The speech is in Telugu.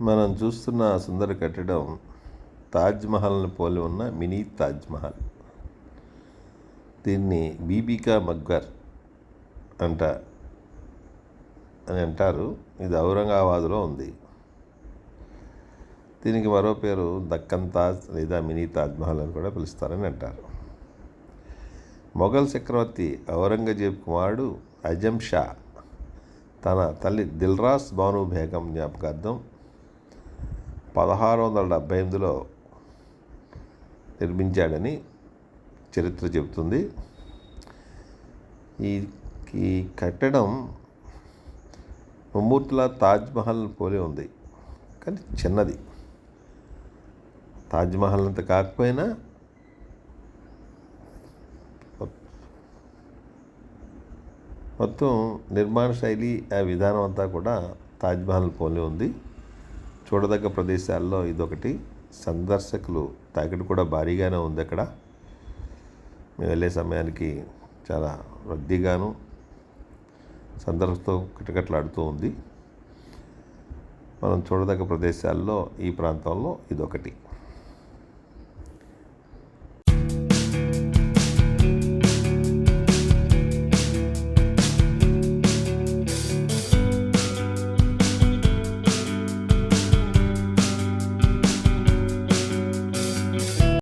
మనం చూస్తున్న సుందర కట్టడం తాజ్మహల్ని పోలి ఉన్న మినీ తాజ్మహల్ దీన్ని బీబికా మక్బర్ అంట అని అంటారు. ఇది ఔరంగాబాద్లో ఉంది. దీనికి మరో పేరు దక్కన్ తాజ్ లేదా మినీ తాజ్మహల్ అని కూడా పిలుస్తారని అంటారు. మొఘల్ చక్రవర్తి ఔరంగజేబ్ కుమారుడు అజం షా తన తల్లి దిల్రాస్ భాను బేగం జ్ఞాపకార్థం పదహారు వందల డెబ్భై ఎనిమిదిలో నిర్మించాడని చరిత్ర చెబుతుంది. ఈ ఈ కట్టడం ముమ్మూర్తుల తాజ్మహల్ పోలి ఉంది. కానీ చిన్నది. తాజ్మహల్ అంత కాకపోయినా మొత్తం నిర్మాణ శైలి ఆ విధానం అంతా కూడా తాజ్మహల్ పోలి ఉంది. చూడదగ్గ ప్రదేశాల్లో ఇదొకటి. సందర్శకులు తాకిడి కూడా భారీగానే ఉంది అక్కడ. మేము వెళ్ళే సమయానికి చాలా రద్దీగాను సందర్శతో కిటకట్లాడుతూ ఉంది. మనం చూడదగ్గ ప్రదేశాల్లో ఈ ప్రాంతంలో ఇదొకటి.